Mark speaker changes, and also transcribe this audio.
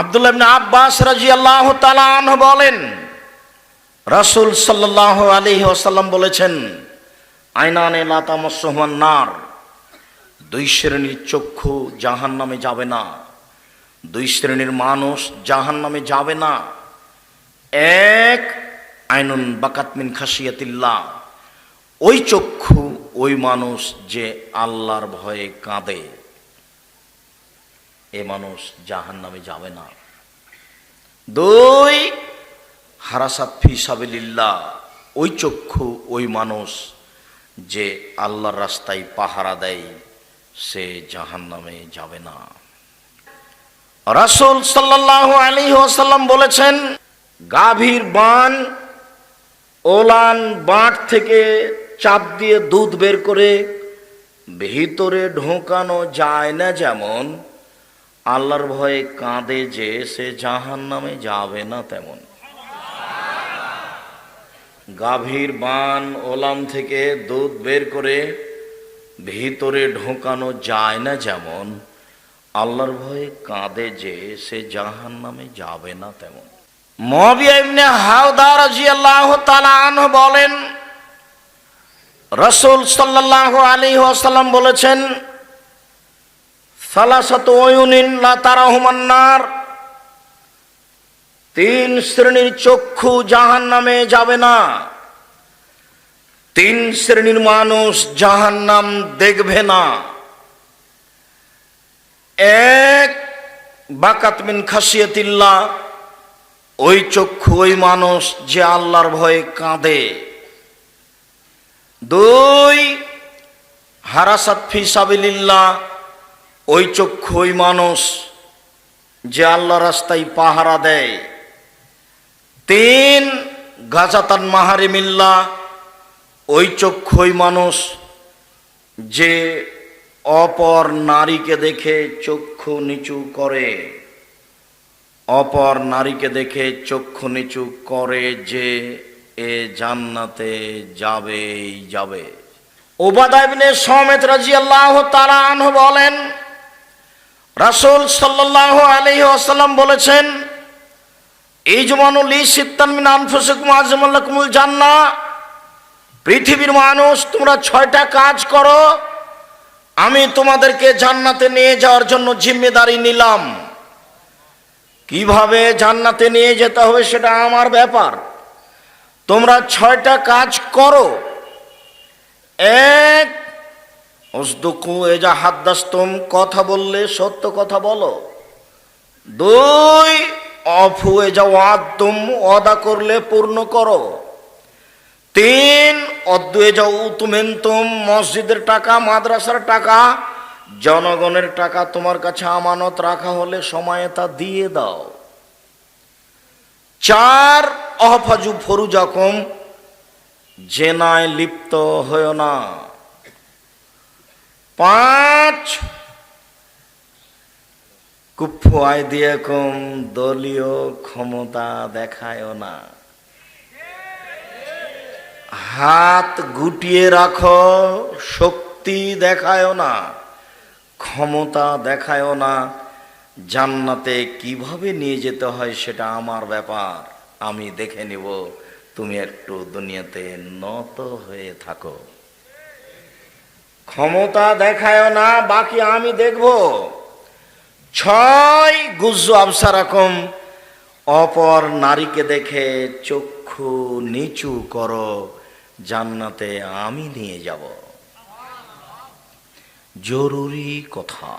Speaker 1: আব্দুল্লাহ ইবনে আব্বাস রাজিয়াল্লাহু তাআলা আনহু বলেন, রাসূল সাল্লাল্লাহু আলাইহি ওয়াসাল্লাম বলেছেন আইনানে লাতামাসসুহুমান নার, দুই শ্রেণির চক্ষু জাহান নামে যাবে না, দুই শ্রেণির মানুষ জাহান নামে যাবে না, এক আইনুন বাকাতমিন খাসিয়াতিল্লাহ ওই চক্ষু ওই মানুষ যে আল্লাহর ভয়ে কাঁদে। এ মানুষ জাহান নামে যাবে না। দুই, হারাসাত ওই চক্ষু, ওই মানুষ যে আল্লাহর রাস্তায় পাহারা দেয়, সে জাহান নামে যাবে না। রাসূল সাল্লাল্লাহু আলাইহি ওয়াসাল্লাম বলেছেন, গাভীর বান ওলান বাঁট থেকে চাপ দিয়ে দুধ বের করে ভিতরে ঢোকানো যায় না যেমন আল্লাহর ভয়ে কাঁদে যে সে জাহান নামে যাবে না তেমন। গাভীর বান ওলাম থেকে দুধ বের করে ভিতরে ঢোকানো যায় না যেমন, আল্লাহর ভয়ে কাঁদে যে সে জাহান নামে যাবে না তেমন। মহাবিয়া ইবনে হাওদা রাদিয়াল্লাহু তাআলা বলেন, রাসূল সাল্লাল্লাহু আলাইহি ওয়াসাল্লাম বলেছেন সালাসাতু ওয়ুনিন লা তারাহুমান নার তিন শ্রেণির চক্ষু জাহান নামে যাবে না। তিন শ্রেণির মানুষ জাহান নাম দেখবে না। এক বাকাত মিন খাসিয়াতিল্লাহ ওই চক্ষু ওই মানুষ যে আল্লাহর ভয়ে কাঁদে। দুই, হারাসাত ফি সাবিলিল্লাহ ওই চক্ষু ওই মানুষ যে আল্লাহ রাস্তায় পাহারা দেয়। তিন গাজাতান মাহারিমিল্লা, ওই চক্ষু ওই মানুষ যে অপর নারীকে দেখে চক্ষু নিচু করে। অপর নারীকে দেখে চক্ষু নিচু করে যে এ জান্নাতে যাবেই যাবে। ওবাদাইবিনে সমেত রাজিয়াল্লাহ তারা আনহু বলেন রাসূল সাল্লাল্লাহু আলাইহি ওয়াসাল্লাম বলেছেন, এই জমানুল সিত্তান মিন আনফুসিকুম আজমাল্লাকুমুল জান্নাহ পৃথিবীর মানুষ তোমরা ছয়টা কাজ করো, আমি তোমাদেরকে জান্নাতে নিয়ে যাওয়ার জন্য জিম্মেদারি নিলাম। কীভাবে জান্নাতে নিয়ে যেতে হবে সেটা আমার ব্যাপার। তোমরা ছয়টা কাজ করো, এক ওসদুকু এজা হাদ্দাস্তম, কথা বললে সত্য কথা বলো। দুই, অফু এজা ওয়াদ্দুম অদা করলে পূর্ণ করো। তিন অদ্বয়ে যাও তুমেন্তুম মসজিদের টাকা, মাদ্রাসার টাকা, জনগণের টাকা তোমার কাছে আমানত রাখা হলে সময়ে তা দিয়ে দাও। চার, অহফাজু ফরুজাকুম, জেনায় লিপ্ত হয় না। পাঁচ। কুফু আয় দিয়ে কম দলীয় ক্ষমতা দেখায় না। হাত গুটিয়ে রাখো, শক্তি দেখায় না, ক্ষমতা দেখায় না। জান্নাতে কীভাবে নিয়ে যেতে হয় সেটা আমার ব্যাপার, আমি দেখে নিব। তুমি একটু দুনিয়াতে নত হয়ে থাকো। ক্ষমতা দেখায় না, বাকি আমি দেখব। ছয় গুজ আবসা রকম অপর নারীকে দেখে চক্ষু নিচু কর, জান্নাতে আমি নিয়ে যাব। জরুরি কথা।